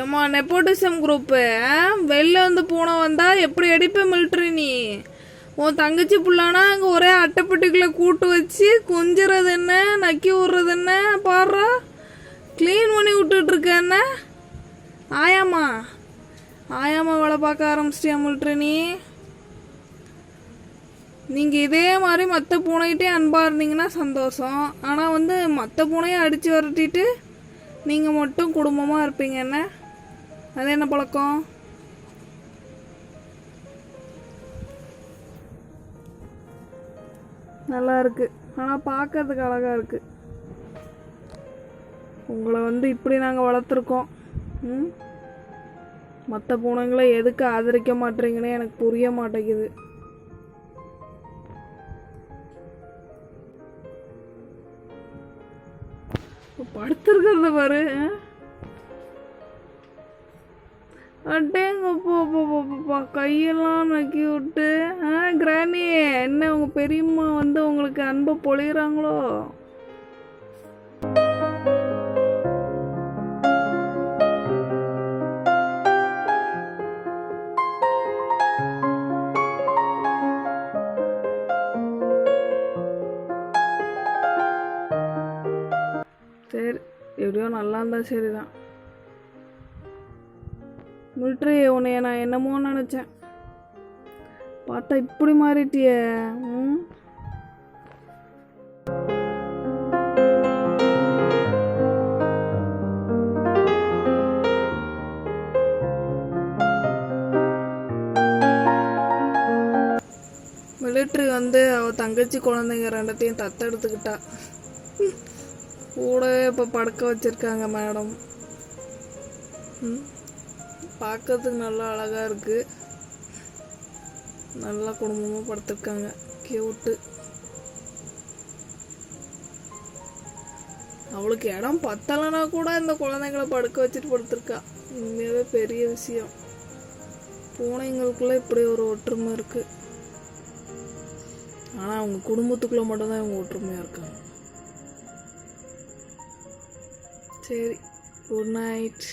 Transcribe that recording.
ஏம்மா nepotism group வெளில வந்து பூனை வந்தா எப்படி அடிப்ப மில்ட்ரி நீ? உன் தங்கச்சி புள்ளானா அங்கே ஒரே அட்டைப்பெட்டிக்குள்ள கூட்டு வச்சு கொஞ்சிறது என்ன நக்கி விடுறது என்ன பாடுறா? க்ளீன் பண்ணி விட்டுட்ருக்க என்ன? ஆயாம்மா ஆயாம்மா வேலை பார்க்க ஆரம்பிச்சிட்டியா மில்ட்ரி நீ? நீங்கள் இதே மாதிரி மற்ற பூனைகிட்டே அன்பாக இருந்தீங்கன்னா சந்தோஷம். ஆனால் வந்து மற்ற பூனையை அடித்து விரட்டிட்டு நீங்கள் மட்டும் குடும்பமாக இருப்பீங்க என்ன? அது என்ன பழக்கம்? நல்லா இருக்கு. ஆனால் பார்க்கறதுக்கு அழகா இருக்கு. உங்களை வந்து இப்படி நாங்கள் வளர்த்துருக்கோம். ம்? மற்ற பூனைங்களை எதுக்கு ஆதரிக்க மாட்டீங்கன்னு எனக்கு புரிய மாட்டேங்குது. படுத்திருக்கிறத பாரு அட்டேங்கப்பா கையெல்லாம் நக்கி விட்டு. ஆ கிராணி என்ன உங்கள் பெரியம்மா வந்து உங்களுக்கு அன்பை பொழிகிறாங்களோ சரி எப்படியோ நல்லா இருந்தா சரிதான். மிலிட்டரி உன்னைய நான் என்னமோ நினச்சேன். பார்த்தா இப்படி மாறிட்டியே ம்? மிலிட்ரி வந்து அவ தங்கச்சி குழந்தைங்க ரெண்டத்தையும் தத்தெடுத்துக்கிட்டா. கூடவே இப்போ படுக்க வச்சிருக்காங்க மேடம். ம். பார்க்கறதுக்கு நல்லா அழகாக இருக்குது நல்லா குடும்பமாக படுத்துருக்காங்க. கியூட்டு அவளுக்கு இடம் பத்தலைன்னா கூட இந்த குழந்தைங்கள படுக்க வச்சுட்டு படுத்துருக்கா. உண்மையாகவே பெரிய விஷயம். பூனைங்களுக்குள்ளே இப்படி ஒரு ஒற்றுமை இருக்குது ஆனால் அவங்க குடும்பத்துக்குள்ளே மட்டும்தான் இவங்க ஒற்றுமையாக இருக்காங்க. சரி குட் நைட்